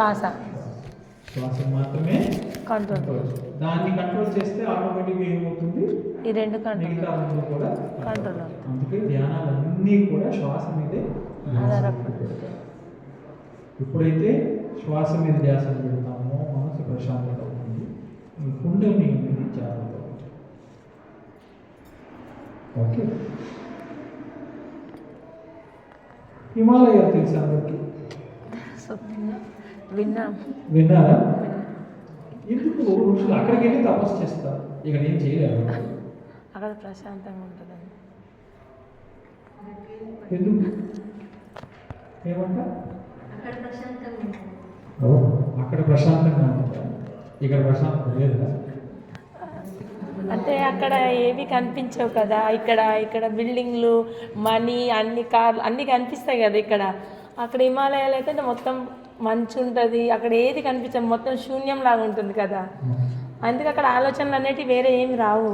శ్వాస. శ్వాస మాత్రమే కంట్రోల్. దాన్ని కంట్రోల్ చేస్తే ఆటోమేటిక్గా ఏమవుతుంది? ఈ రెండు కంట్రోల్. కూడా కంట్రోల్ అందుకే ధ్యానాలన్నీ కూడా శ్వాస మీదే ఎప్పుడైతే శ్వాస మీద ధ్యాస పెడతామో మనసు ప్రశాంతత అవుతుంది ఈ కుండలిని అనేది జాగ్రత్త ఓకే. హిమాలయాలు తెలుసా అందరికి విన్నాం. విన్నారా? ఎందుకు ఋషులు అక్కడికి వెళ్ళి తపస్సు చేస్తారు? ఇక్కడ ఏం చేయలేరు అక్కడ ప్రశాంతంగా ఉంటుందండి. ఎందుకు? ఏమంట? అక్కడ ప్రశాంతంగా ఉంటుంది. ఓ, అక్కడ ప్రశాంతంగా ఉంటుందా. ఇక్కడ ప్రశాంతత లేదా? అంటే అక్కడ ఏవి కనిపించవు కదా. ఇక్కడ ఇక్కడ బిల్డింగ్లు మనీ అన్ని కార్లు అన్నీ కనిపిస్తాయి కదా ఇక్కడ. అక్కడ హిమాలయాలు అయితే మొత్తం మంచు ఉంటుంది అక్కడ ఏది కనిపించదు మొత్తం శూన్యం లాగా ఉంటుంది కదా. అందుకే అక్కడ ఆలోచనలు అనేటివి వేరే ఏమి రావు.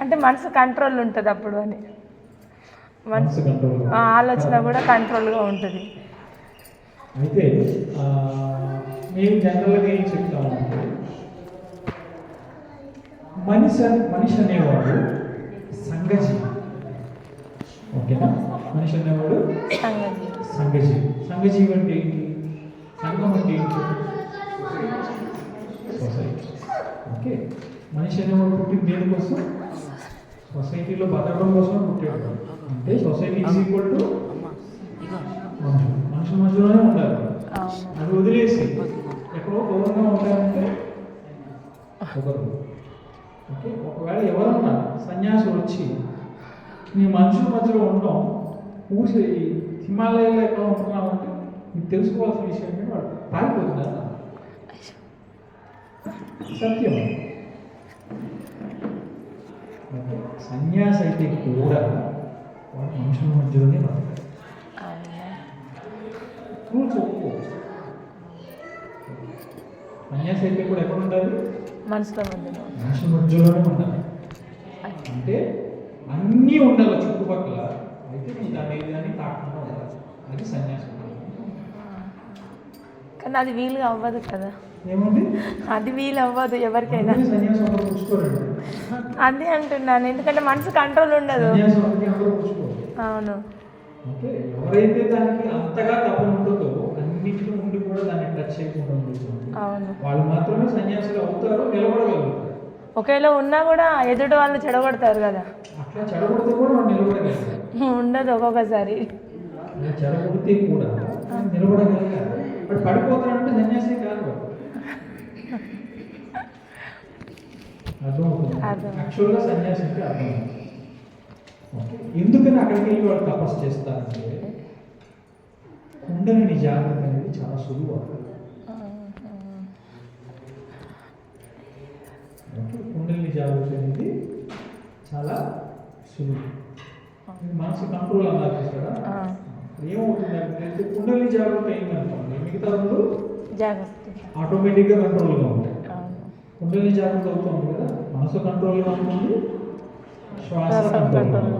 అంటే మనసు కంట్రోల్ ఉంటుంది అప్పుడు అని. మనసు ఆలోచన కూడా కంట్రోల్గా ఉంటుంది. అయితే మేము జనరల్గా ఏం చెప్తామంటే మనిషి అనే- మనిషి అనేవాడు సంఘజీవి. ఓకేనా? మనిషి అనేవాడు సంఘజీవి. సంఘజీవి. అంటే ఏంటి? సంఘం అంటే ఏంటి? Society okay? మనిషి అనేవాడు పుట్టింది దేనికోసం సొసైటీలో బతకడం కోసం పుట్టాడు. అంటే సొసైటీ ఈజ్ ఈక్వల్ టు మనుషులు. మనుషుల మధ్యలోనే ఉండాలి అవును అది వదిలేసి ఎక్కడో దూరంగా ఉంటారంటే ఒకరు ఓకే? ఒకవేళ ఎవరన్నా సన్యాసులు వచ్చి నీ మనుషుల మధ్యలో ఉండడం ఊసి హిమాలయాల్లో ఎక్కడ ఉంటున్నావు అంటే నీకు తెలుసుకోవాల్సిన విషయం ఏంటంటే వాడు పారిపోతున్నారు సత్యం. సన్యాసి అయితే కూడా వాడు మనుషుల మధ్యలోనే బతకాలి. రూల్స్ ఒప్పుకో సన్యాసి అయితే కూడా ఎక్కడ ఉండాలి మనసులో మధ్యలోనే ఉండాలి. అంటే అన్నీ ఉండాలి చుట్టుపక్కల. అయితే నీ దాని ఏదని తాకుండా ఉండాలి అది సన్యాసం. కానీ అది వీలుగా అవ్వదు కదా. అది వీలు అవ్వదు ఎవరికైనా. అదే అంటున్నాను. ఎందుకంటే మనసు కంట్రోల్ ఉండదు. అవును. ఎవరైతే దానికి అంతగా తపన ఉంటుందో అన్నింటిలో ఉండి కూడా దాన్ని టచ్ చేయకుండా వాళ్ళు మాత్రమే సన్యాసులు అవుతారు నిలబడగలుగుతారు. ఒకవేళ ఉన్నా కూడా ఎదుటి వాళ్ళు చెడగొడతారు కదా. అట్లా చెడగొడితే కూడా వాళ్ళు నిలబడగలుగుతారు ఉండదు ఒక్కొక్కసారి. చెడగొడితే కూడా వాడు పడిపోతాడంటే సన్యాసి కాదు. యాక్చువల్గా సన్యాసి అంటే అర్థం. ఎందుకని అక్కడికి వెళ్ళి వాళ్ళు తపస్సు చేస్తారంటే కుండలిని జాగ్రత్త అనేది చాలా సులువు ఓకే కుండలిని జాగ్రత్త అనేది చాలా సులువు. మనసు కంట్రోల్ అన్నారు చూసారా ఆ. ఏమవుతుందంటే కుండలిని జాగ్రత్త అయిందనుకోండి మిగతా రెండు ఆటోమేటిక్గా కంట్రోల్గా ఉంటాయి. కుండలిని జాగ్రత్త అవుతుంది కదా మనసు కంట్రోల్గా ఉంటుంది శ్వాస ఉంటుంది.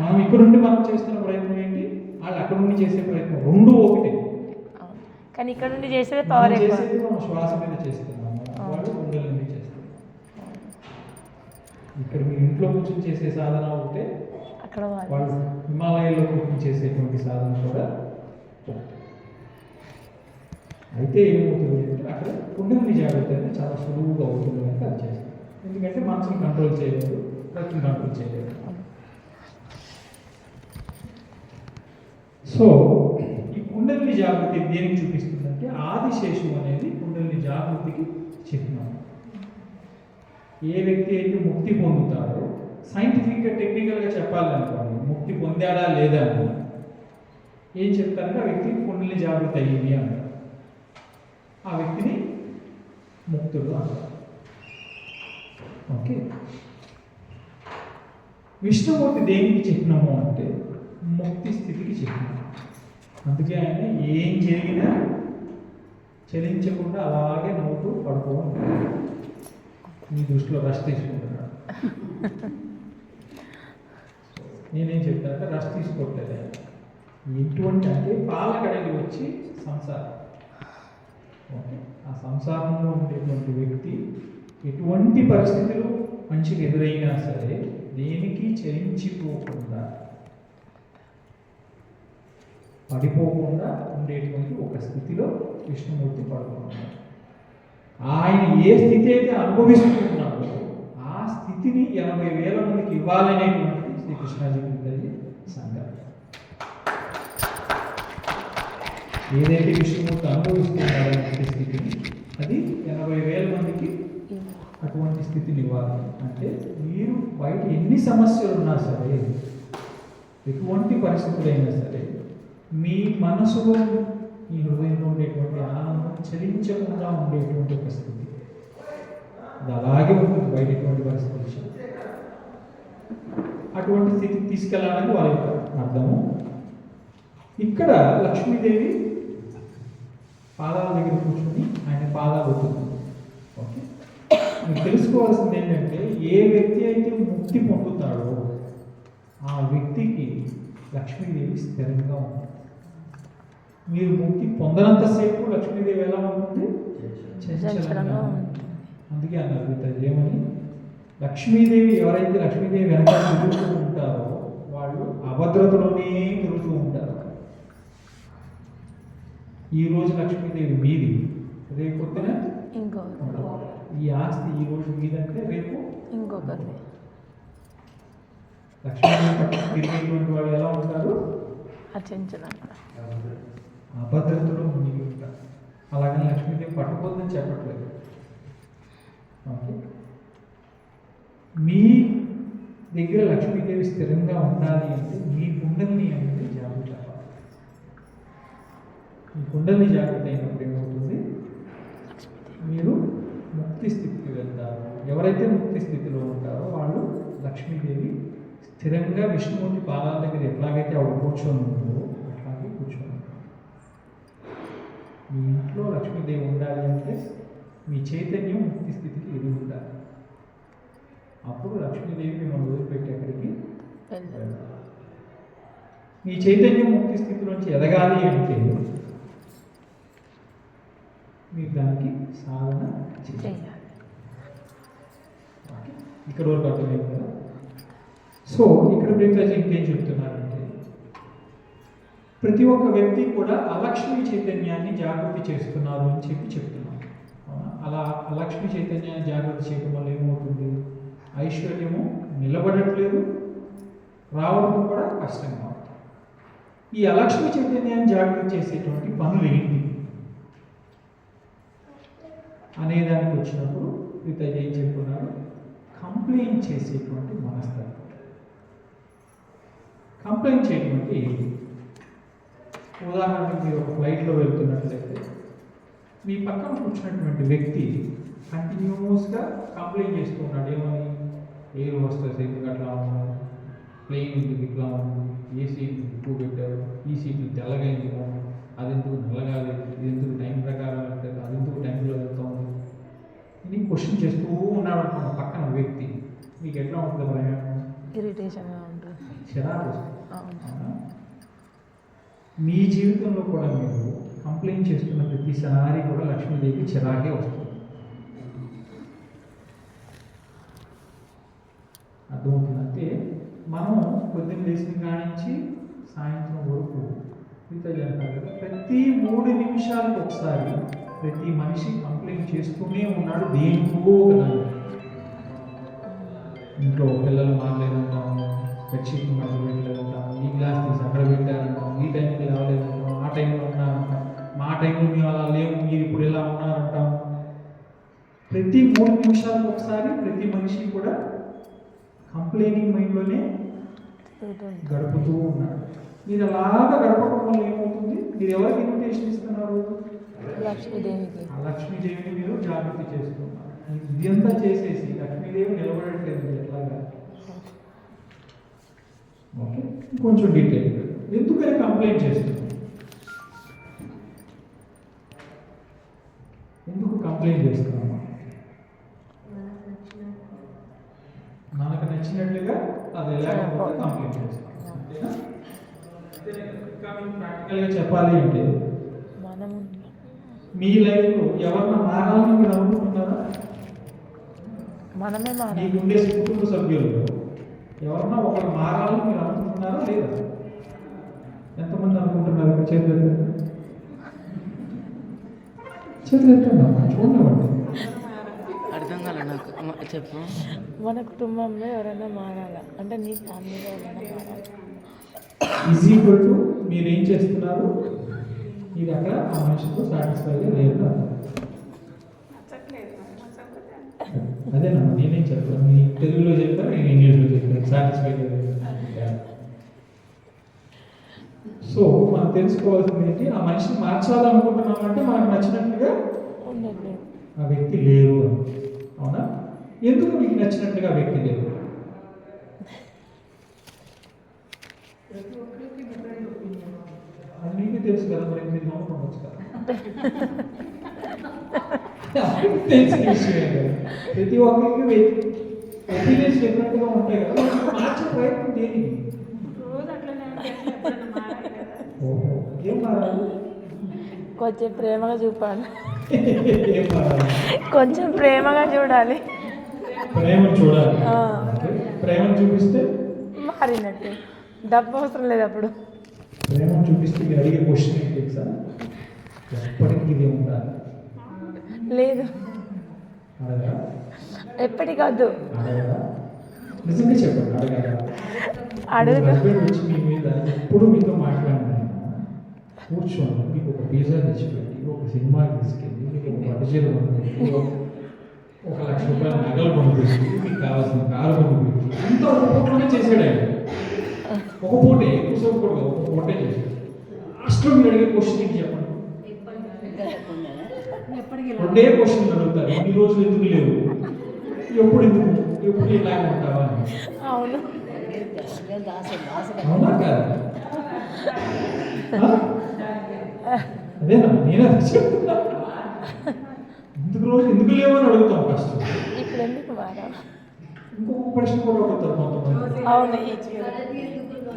మనం ఇక్కడ నుండి మనం చేస్తున్న ప్రయత్నం ఏంటి? వాళ్ళు అక్కడ నుండి చేసే ప్రయత్నం రెండు ఒకటే. కానీ ఇక్కడ నుండి చేసేది పవర్ శ్వాస మీద చేస్తున్నాము అవును. వాళ్ళు కుండలి నుండి చేస్తారు ఇక్కడ మీ ఇంట్లో కూర్చొని చేసే సాధన ఉంటే అక్కడ వాళ్ళు. హిమాలయాల్లో కూర్చొని చేసేటువంటి సాధన కూడా. అయితే ఏమవుతుంది అంటే అక్కడ కుండలిని జాగ్రత్త అనేది చాలా సులువుగా అవుతుంది కనుక అది చేస్తారు. ఎందుకంటే మనసుని కంట్రోల్ చేయలేదు ప్రకృతిని కంట్రోల్ చేయలేదు. సో ఈ కుండలిని జాగృతి దేనికి చూపిస్తుందంటే ఆదిశేషు అనేది కుండలిని జాగృతికి చిహ్నం ఏ వ్యక్తి అయితే ముక్తి పొందుతాడో సైంటిఫిక్గా టెక్నికల్గా చెప్పాలనుకోండి ముక్తి పొందాడా లేదా అని. ఏం చెప్తారంటే ఆ వ్యక్తికి కుండలిని జాగ్రత్త అయ్యింది అంటారు. ఆ వ్యక్తిని ముక్తుడు అంటారు. ఓకే? విష్ణుమూర్తి దేనికి చిహ్నము అంటే ముక్తి స్థితికి చిహ్నం. అందుకే ఆయన ఏం జరిగినా చలించకుండా అలాగే నవ్వుతూ పడుకో నీ మీ దృష్టిలో రష్ తీసుకుంటున్నాడు నేనేం చెప్తానంటే రష్ తీసుకోవట్లేదు ఎటువంటి అంటే పాలకడలి వచ్చి సంసారం. ఓకే. ఆ సంసారంలో ఉండేటువంటి వ్యక్తి ఎటువంటి పరిస్థితులు మంచిగా ఎదురైనా సరే దేనికి చలించిపోకుండా పడిపోకుండా ఉండేటువంటి ఒక స్థితిలో విష్ణుమూర్తి పడుకున్నాడు ఆయన ఏ స్థితి అయితే అనుభవిస్తున్నాడో ఆ స్థితిని ఎనభై వేల మందికి ఇవ్వాలనేటువంటి శ్రీకృష్ణాజీ తల్లి సంఘం. ఏదైతే విష్ణుమూర్తి అనుభవిస్తున్నాడో స్థితిని అది ఎనభై వేల మందికి అటువంటి స్థితిని ఇవ్వాలి. అంటే మీరు బయట ఎన్ని సమస్యలు ఉన్నా సరే ఎటువంటి పరిస్థితులైనా సరే మీ మనసులో ఈ హృదయంలో ఉండేటువంటి ఆనందం చలించకుండా ఉండేటువంటి ఒక స్థితి అది అలాగే ఉంటుంది బయట పరిస్థితి అటువంటి స్థితికి తీసుకెళ్ళాలని వాళ్ళ యొక్క అర్థము. ఇక్కడ లక్ష్మీదేవి పాదాల దగ్గర కూర్చొని ఆయన పాదాలు అవుతుంది ఓకే? మీరు తెలుసుకోవాల్సింది ఏంటంటే ఏ వ్యక్తి అయితే ముక్తి పొందుతాడో ఆ వ్యక్తికి లక్ష్మీదేవి స్థిరంగా ఉంటుంది. మీరు ముక్తి పొందనంతసేపు లక్ష్మీదేవి ఎలా ఉంటుంది. అందుకే అన్నారు ఏమని? లక్ష్మీదేవి ఎవరైతే లక్ష్మీదేవి వెనక తిరుగుతూ ఉంటారో వాళ్ళు అభద్రతలోనే తిరుగుతూ ఉంటారు. ఈ రోజు లక్ష్మీదేవి మీది రేపు పొద్దున ఈ ఆస్తి ఈ రోజు మీదంటే రేపు ఇంకొకటి. లక్ష్మీదేవి తిరిగేటువంటి వాళ్ళు ఎలా ఉంటారు? అచంచలంగా. అభద్రతలో మునిగి ఉంటారు అలాగే లక్ష్మీదేవి పట్టుకోద్దని చెప్పట్లేదు. ఓకే. మీ దగ్గర లక్ష్మీదేవి స్థిరంగా ఉండాలి అంటే మీ కుండలిని అనేది జాగ్రత్త మీ కుండలిని జాగ్రత్త అయినప్పుడు ఏమవుతుంది? మీరు ముక్తి స్థితికి వెళ్తారు. ఎవరైతే ముక్తి స్థితిలో ఉంటారో వాళ్ళు లక్ష్మీదేవి స్థిరంగా విష్ణుమూర్తి పాదాల దగ్గర ఎట్లాగైతే ఆవిడ కూర్చొని ఉంటుందో అట్లాగే కూర్చొని ఉంటుంది. మీ ఇంట్లో లక్ష్మీదేవి ఉండాలి అంటే మీ చైతన్యం ముక్తి స్థితికి ఎదిగి ఉండాలి. అప్పుడు లక్ష్మీదేవి మిమ్మల్ని వదిలిపెట్టి అక్కడికి. మీ చైతన్యం ముక్తి స్థితిలోంచి ఎదగాలి అంటే మీరు దానికి సాధన చేయాలి. ఇక్కడ వరకు అర్థమైంది కదా? సో ఇక్కడ బ్రేక్ఫాస్ట్ ఇంకేం చెప్తున్నారంటే ప్రతి ఒక్క వ్యక్తి కూడా అలక్ష్మి చైతన్యాన్ని జాగృతి చేస్తున్నారు అని చెప్పి చెప్తున్నారు. అలా అలక్ష్మి చైతన్యాన్ని జాగృతి చేయడం వల్ల ఏమవుతుంది? ఐశ్వర్యము నిలబడట్లేదు. రావడం కూడా కష్టంగా ఉంటుంది ఈ అలక్ష్మి చైతన్యాన్ని జాగృతి చేసేటువంటి పనులు ఏంటి? అనేదానికి వచ్చినప్పుడు ఇతను ఏం చెప్పుకున్నారు కంప్లైంట్ చేసేటువంటి మనస్తత్వం. కంప్లైంట్ చేయడం అంటే ఏంటి ఉదాహరణకి మీరు ఒక ఫ్లైట్లో వెళ్తున్నట్లయితే మీ పక్కన కూర్చున్నటువంటి వ్యక్తి కంటిన్యూస్గా కంప్లైంట్ చేస్తూ ఉన్నాడు. ఏమని? ఎయిర్ హోస్టెస్ ఎందుకు అట్లా ఉన్నాడు ప్లేన్ ఎందుకు ఇట్లా ఉంది? ఏ సీట్లు ఎక్కువ పెట్టారు ఈ సీట్లు తెల్లగా ఎందుకు? అది ఎందుకు నల్లగా లేదు ఇది ఎందుకు టైం ప్రకారం వెళ్తారు అది ఎందుకు టైంలో వెళ్తా ఉంది ఇది క్వశ్చన్ చేస్తూ ఉన్నాడు అనుకున్న పక్కన వ్యక్తి మీకు ఎట్లా ఉంటుంది. ప్రయాణం ఇరిటేషన్గా ఉంటుంది చిరాకు వస్తుంది అవును అవునా? మీ జీవితంలో కూడా మీరు కంప్లైంట్ చేస్తున్న ప్రతిసారి కూడా లక్ష్మీదేవి చిరాకే వస్తుంది. అర్థమవుతుంది? అంటే మనం పొద్దున్న లేచిన కానించి నుంచి సాయంత్రం వరకు మిగతా కదా ప్రతి మూడు నిమిషాలకు ఒకసారి ప్రతి మనిషి కంప్లైంట్ చేస్తూనే ఉన్నాడు దేనికో ఇంట్లో పిల్లలు మారలేదంటాము బెడ్షీట్ మధ్య పెట్టలేదంటాము ఈ గ్లాస్ తీసి అక్కడ పెట్టారంటాం ఈ టైంకి రావలేదంటాం ఆ టైంలో ఉన్నారంటాం మా టైంలో మేము అలా లేవు మీరు ఇప్పుడు ఇలా ఉన్నారంటాం ప్రతి మూడు నిమిషాలకు ఒకసారి ప్రతి మనిషి కూడా కంప్లైనింగ్ మైండ్లోనే. గడుపుతూ ఉన్నాడు. మీరు అలాగా గడపడం వల్ల ఏమవుతుంది? మీరు ఎవరికి ఇన్విటేషన్ ఇస్తున్నారు? లక్ష్మీదేవికి. ఆ లక్ష్మీదేవిని మీరు జాగృతి చేస్తున్నారు. ఇదంతా చేసేసి లక్ష్మీదేవి నిలబడట్లేదు ఎట్లాగా? ఓకే. కొంచెం డీటెయిల్ ఎందుకని కంప్లైంట్ చేస్తాం ఎందుకు కంప్లైంట్ చేస్తున్నాం మనకు నచ్చినట్లుగా అది లేకపోతే కంప్లైంట్ చేస్తాం అంతేనా? ప్రాక్టికల్గా చెప్పాలి అంటే మీ లైఫ్లో ఎవరన్నా మారాలని మీరు అనుకుంటున్నారా? మనమే మారాలి. మీకుండే కుటుంబ సభ్యులు ఎవరన్నా ఒకరు మారాలని మీరు అనుకుంటున్నారా లేదా? ఎంతమంది అనుకుంటున్నారు ఇక్కడ చేతులు ఎత్తండి. చేతులు ఎత్తండి అమ్మా, చూడనివ్వండి అర్థం కాలే నాకు. చెప్పు. మన కుటుంబంలో ఎవరైనా మారాలా? అంటే నీ ఫ్యామిలీలో ఎవరైనా మారాలి? ఈజ్ ఈక్వల్ టు మీరు ఏం చేస్తున్నారు? ఇది అక్కడ ఆ మనిషితో సాటిస్ఫైగా లేదు. అదేనమ్మా నేనేం చెప్పాను మీ తెలుగులో చెప్పాను నేను ఇంగ్లీష్లో చెప్పాను సాటిస్ఫైగా లేదు సో మనం తెలుసుకోవాల్సింది ఏంటి? ఆ మనిషిని మార్చాలనుకుంటున్నామంటే మనకు నచ్చినట్టుగా ఆ వ్యక్తి లేరు అని. అవునా? ఎందుకు మీకు నచ్చినట్టుగా వ్యక్తి లేరు? అది మీకు తెలుసు కదా మరి మీరు నమ్ముకోవచ్చు కదా. తెలిసిన విషయమే కదా ప్రతి ఒక్కరికి ఒపీనియన్స్ డిఫరెంట్గా ఉంటాయి కదా. మరి మార్చే ప్రయత్నం దేనికి రోజు అట్లనే ఉంటే అసలు ఎప్పుడైనా మారాలి కదా ఓహో ఏం మారాలి కొంచెం ప్రేమగా చూపాలి. కొంచెం ప్రేమగా చూడాలి. ప్రేమ చూడాలి. ప్రేమను చూపిస్తే? మారినట్టు. డబ్బు అవసరం లేదు అప్పుడు. ప్రేమను చూపిస్తే మీరు అడిగే క్వశ్చన్ ఏంటి ఎప్పటికీ ఇది ఉండాలి. లేదు. అడగా ఎప్పటికద్దు నిజంగా చెప్పండి ఎప్పుడు మీతో మాట్లాడినా. కూర్చొని మీకు ఒక పిజ్జా తెచ్చిపెట్టి ఒక సినిమాకి తీసుకెళ్ళి మీకు ఒక కొనుక్కొచ్చి ఒక- లక్ష రూపాయల నగలు కొనుక్కొచ్చి మీకు కావాల్సిన కారు కొనుక్కొచ్చి అంత ఒక పూటలోనే చేసాడు ఆయన ఒక పూటే ఎక్కువసేపు కూడా ఒక పూటే చేశాడు లాస్ట్లో మీరు అడిగే క్వశ్చన్ ఏంటి చెప్పండి? రెండే క్వశ్చన్లు అడుగుతారు. ఇన్ని రోజులు ఎందుకు లేవు? ఎప్పుడు ఎందుకు ఎప్పుడు ఇలాగే ఉంటావా? అని అవును. అవునా కాదు? ఆ? అదేనా నేను అది చెప్తున్నా. ఎందుకు రోజు ఎందుకు లేవు అని అడుగుతాం ఫస్ట్ ఇప్పుడు ఎందుకు మారాలి ఇంకొక ప్రశ్న కూడా అడుగుతారు కొంతమంది. అవును.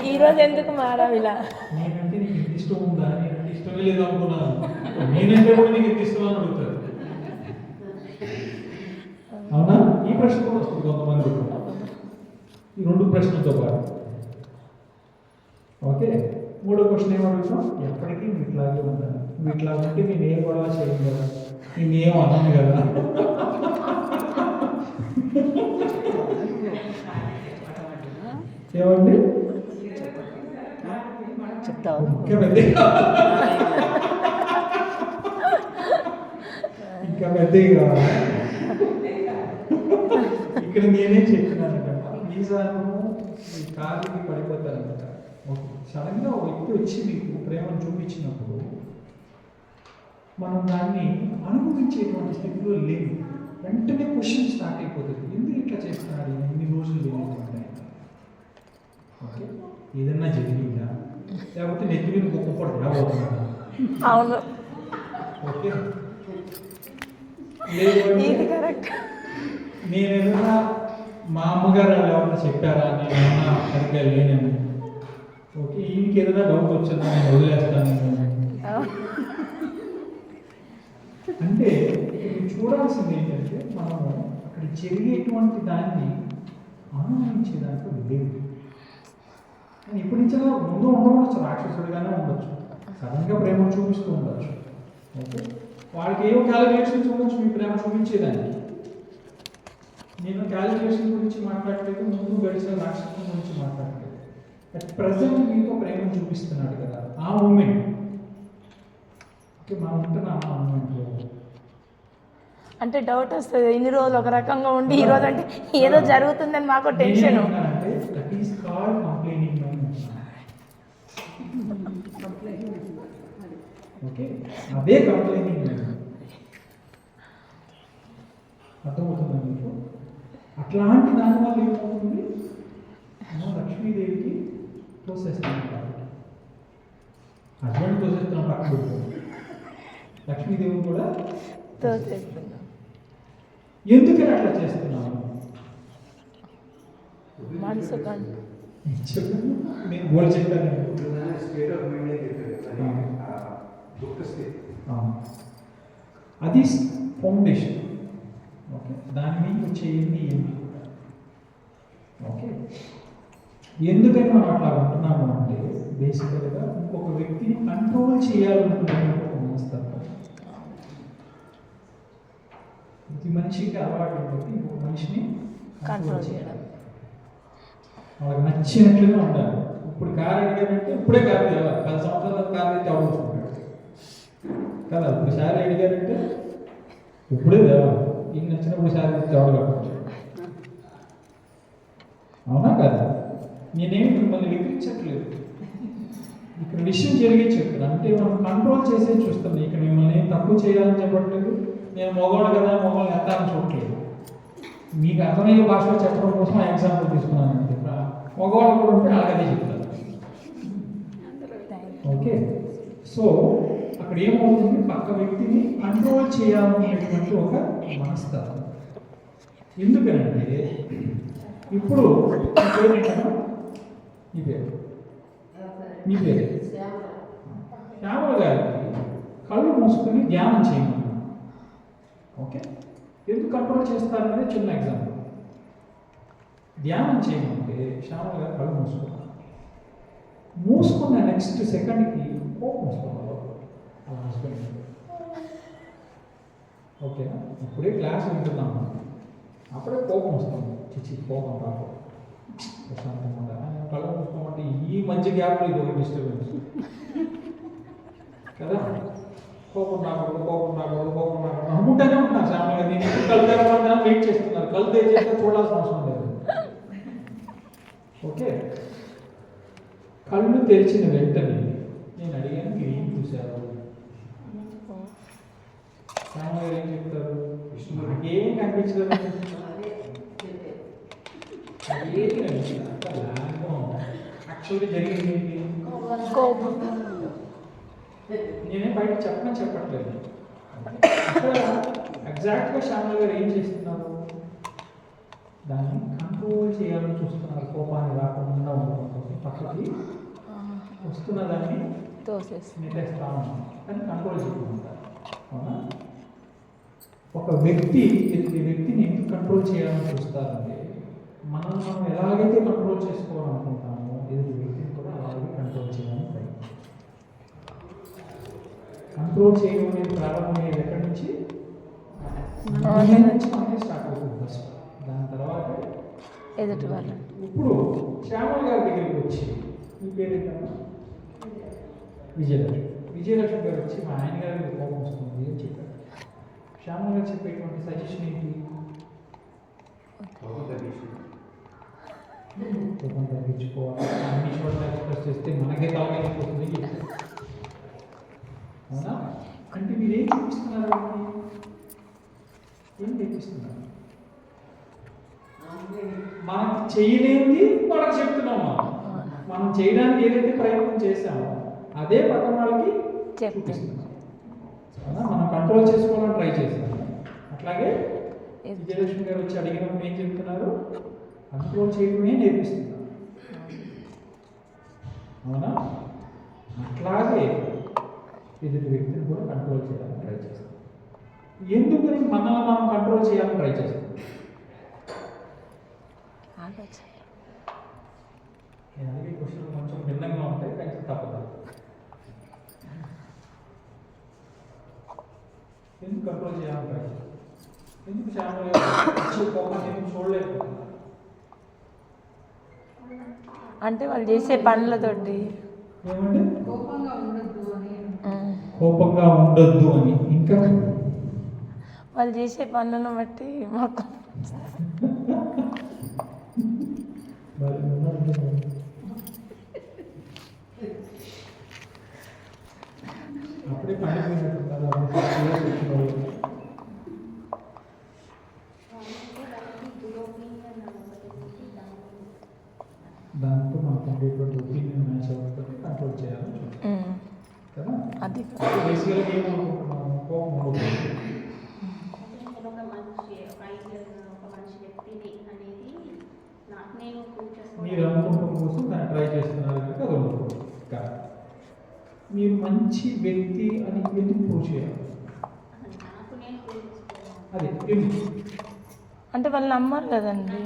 ఈ- రోజు ఎందుకు మారావు ఇలా? నేనంటే నీకు ఇంత ఇష్టం ఉందా? నేనంటే ఇష్టమే లేదు అనుకున్నాను నేనంటే కూడా నీకు ఇంత ఇష్టం అని అడుగుతారు. అవునా? ఈ ప్రశ్న కూడా వస్తుంది కొంతమంది. ఈ రెండు ప్రశ్నలతో పాటు. ఓకే? మూడో క్వశ్చన్ ఏం అడుగుతాం ఎప్పటికీ ఉంటాను నువ్వు ఇట్లా ఉంటే నేను ఏ గొడవ చేయను కదా. నేను ఏం అన్నాను కదా. ఏమండి? చెప్తావా? ఇంకా పెద్ద ఇంకా పెద్దవి కావాలి ఇక్కడ నేనే చెప్పినానంట వీసాను మీ కాలుకి పడిపోతారంట ఓకే సడన్గా ఒక వ్యక్తి వచ్చి మీకు ప్రేమను చూపించినప్పుడు మనం దాన్ని అనుభవించేటువంటి స్థితిలో లేవు వెంటనే క్వశ్చన్ స్టార్ట్ అయిపోతుంది. ఎందుకు ఇట్లా చేస్తున్నాడు ఈయన? ఇన్ని రోజులు లేకుండా ఓకే. ఏదన్నా జరిగిందా? లేకపోతే నెత్తి మీద అవును. ఓకే. లేదు కరెక్ట్. నేను ఏదైనా మా అమ్మగారు వాళ్ళు ఏమన్నా చెప్పారా? నేను సరిగ్గా లేనేమో. ఓకే ఇంకేదైనా డౌట్ వచ్చిందా నేను వదిలేస్తాను అంటే చూడాల్సింది ఏంటంటే మనం అక్కడ జరిగేటువంటి దాన్ని ఆనందించేదానికి దాంట్లో లేదు. కానీ ఇప్పటి నుంచి ముందు ఉండవచ్చు రాక్షసుడిగానే ఉండొచ్చు. సడన్గా ప్రేమ చూపిస్తూ ఉండొచ్చు. ఓకే? వాళ్ళకి ఏమో క్యాలిక్యులేషన్స్ ఉండొచ్చు మీ ప్రేమ చూపించేదానికి నేను క్యాలిక్యులేషన్ గురించి మాట్లాడలేదు ముందు గడిచిన రాక్షసుల గురించి మాట్లాడలేదు. అట్ ప్రజెంట్ మీతో ప్రేమ చూపిస్తున్నాడు కదా. ఆ మూమెంట్ ఓకే మనం ఉంటున్నాం ఆ మూమెంట్లో అంటే డౌట్ వస్తుంది. ఇన్ని రోజులు ఒక రకంగా ఉండి ఈ రోజు అంటే ఏదో జరుగుతుందని మాకు టెన్షన్ అదే కంప్లైనింగ్ అర్థమవుతుందా మీకు? అట్లాంటి దాని వల్ల ఏమవుతుంది మనం లక్ష్మీదేవికి తోసేస్తున్నాం కాబట్టి హస్బెండ్ తోసేస్తున్నాం పక్కన. లక్ష్మీదేవి కూడా తోసేస్తున్నాం ఎందుకని అట్లా చేస్తున్నాము మనసు చెప్పండి నేను గోల్ చెప్పాను స్టేట్ ఆఫ్ మైండ్ ఆ. అది ఫౌండేషన్ ఓకే దాని మీద వచ్చేయండి ఏంటి ఓకే ఎందుకని మనం అట్లా ఉంటున్నాము అంటే బేసికల్గా ఇంకొక వ్యక్తిని కంట్రోల్ చేయాలనుకునేటువంటి ఒక మనస్తత్వం ప్రతి మనిషికి అలవాటు ఉంటుంది ఇంకొక మనిషిని కంట్రోల్ చేయడం. వాళ్ళకి నచ్చినట్లుగా ఉండాలి. ఇప్పుడు కారు అడిగారంటే ఇప్పుడే కారు తేవాలి. పది సంవత్సరాల కారు అయితే అవసరం కదా శారీ అడిగారంటే ఇప్పుడే తేవాలి. ఈయన నచ్చినప్పుడు శారీ తేవడం అవునా కదా? నేనేమి మిమ్మల్ని వికరించట్లేదు ఇక్కడ విషయం జరిగే చెప్తాను అంటే మనం కంట్రోల్ చేసే చూస్తాను ఇక్కడ మిమ్మల్ని ఏం తక్కువ చేయాలని చెప్పట్లేదు. నేను మగవాడు కదా మగవాళ్ళు ఎంత అని చూడట్లేదు. మీకు అర్థమయ్యే భాషలో చెప్పడం కోసం ఎగ్జాంపుల్ తీసుకున్నాను అంతే. మగవాళ్ళు కూడా ఉంటే అలాగే చెప్తారు. ఓకే? సో అక్కడ ఏమవుతుంది? పక్క వ్యక్తిని కంట్రోల్ చేయాలనేటువంటి ఒక మనస్తత్వం. ఎందుకనంటే ఇప్పుడు నీ పేరు? నీ పేరు? శ్యామల. గారికి కళ్ళు మూసుకొని ధ్యానం చేయమన్నా ఓకే. ఎందుకు కంట్రోల్ చేస్తారనేది చిన్న ఎగ్జాంపుల్ ధ్యానం చేయమంటే శ్యామల గారు కళ్ళు మూసుకున్నారు మూసుకున్న నెక్స్ట్ సెకండ్కి కోపం వస్తుంది. అలా హస్బెండ్ ఓకేనా ఇప్పుడే క్లాస్ వింటున్నాం. అప్పుడే కోపం వస్తుంది. చిచి కోపం రాదు ప్రశాంతంగా ఉండాలి. ఆయన కళ్ళు ఈ మధ్య గ్యాప్లో ఇది ఒక డిస్టర్బెన్స్ కదా? కోపం రాకూడదు కోపం రాకూడదు కోపం రాకూడదు అనుకుంటూనే ఉంటాను సామాన్యంగా నేను ఎప్పుడు కళ్ళు తెరవడానికి వెయిట్ చేస్తున్నారు. కళ్ళు తెరిచేస్తే చూడాల్సిన అవసరం లేదు. ఓకే? కళ్ళు తెరిచిన వెంటనే నేను అడిగాను మీరు ఏం చూశారు? శ్యామల ఏం చెప్తారు? విష్ణుమూర్తికి ఏం కనిపించలేదు ఏది కనిపించలేదు యాక్చువల్లీ జరిగింది కోపం నేనేం బయట చెప్పని చెప్పట్లేదు. ఎగ్జాక్ట్గా శ్యామల గారు ఏం చేస్తున్నారు? దాన్ని కంట్రోల్ చేయాలని చూస్తున్నారు. కోపాన్ని రాకుండా ఉండడం పక్కకి వస్తున్న దాన్ని కానీ కంట్రోల్ చేయకుండా అవునా? ఒక వ్యక్తి వ్యక్తిని ఎందుకు కంట్రోల్ చేయాలని చూస్తారంటే మనం మనం ఎలాగైతే కంట్రోల్ చేసుకోవాలనుకుంటామో ఎదుటి వ్యక్తిని కూడా అలాగే కంట్రోల్ చేయాలని ప్రయత్నం కంట్రోల్ చేయడం అనేది ప్రారంభమయ్యేది ఎక్కడి నుంచి? మన నుంచి. మనమే స్టార్ట్ అవుతుంది ఫస్ట్ దాని తర్వాత ఎదుటి వాళ్ళు. ఇప్పుడు శ్యామల గారి దగ్గరికి వచ్చి మీ పేరు ఏంటమ్మా విజయలక్ష్మి. విజయలక్ష్మి గారు వచ్చి మా ఆయన గారికి కోపం వస్తుంది అని చెప్పారు. శ్యామల గారు చెప్పేటువంటి సజెషన్ ఏంటి? తగ్గించుకోవాలి. అన్ని చోట్ల ఎక్స్ప్రెస్ చేస్తే మనకే చెప్పారు. అవునా? అంటే మీరు ఏం చూపిస్తున్నారు? ఏం నేర్పిస్తున్నారు? మనం చేయలేనిది వాళ్ళకి చెప్తున్నాం మనం. చేయడానికి ఏదైతే ప్రయత్నం చేశామో అదే పక్కన వాళ్ళకి చూపిస్తున్నాం? మనం కంట్రోల్ చేసుకోవాలని ట్రై చేస్తాం అట్లాగే విజయలక్ష్మి గారు వచ్చి అడిగినప్పుడు ఏం చెప్తున్నారు? కంట్రోల్ చేయడమే నేర్పిస్తున్నారు. అవునా? అట్లాగే ఎదుటి వ్యక్తిని కూడా కంట్రోల్ చేయాలని ట్రై చేస్తాం. ఎందుకని మనల్ని మనం కంట్రోల్ చేయాలని ట్రై చేస్తాం? నేను క్వశ్చన్ కొంచెం భిన్నంగా ఉంటాయి కొంచెం తప్పదు. ఎందుకు కంట్రోల్ చేయాలని ట్రై చేస్తాం? ఎందుకు చూడలేకపోతున్నారు అంటే వాళ్ళు చేసే పనులతోటి. కోపంగా. కోపంగా ఉండొద్దు అని. ఇంకా? వాళ్ళు చేసే పనులను బట్టి మాకు. అప్పుడే. దాంతో మనకు ఉండేటువంటి ఒపీనియన్ మ్యాచ్ అవుతుంది. కంట్రోల్ చేయాలని అది మీరు చేసుకోవడానికి అనుకుంటున్న ఉండకపోవడం కోసం దాన్ని ట్రై చేస్తున్నారు కనుక అది ఉండకూడదు కాదు. మీరు మంచి వ్యక్తి అని ప్రూవ్ చేయాలి ప్రేమిస్తున్నాను. అదే అంటే వాళ్ళు నమ్మరు కదండి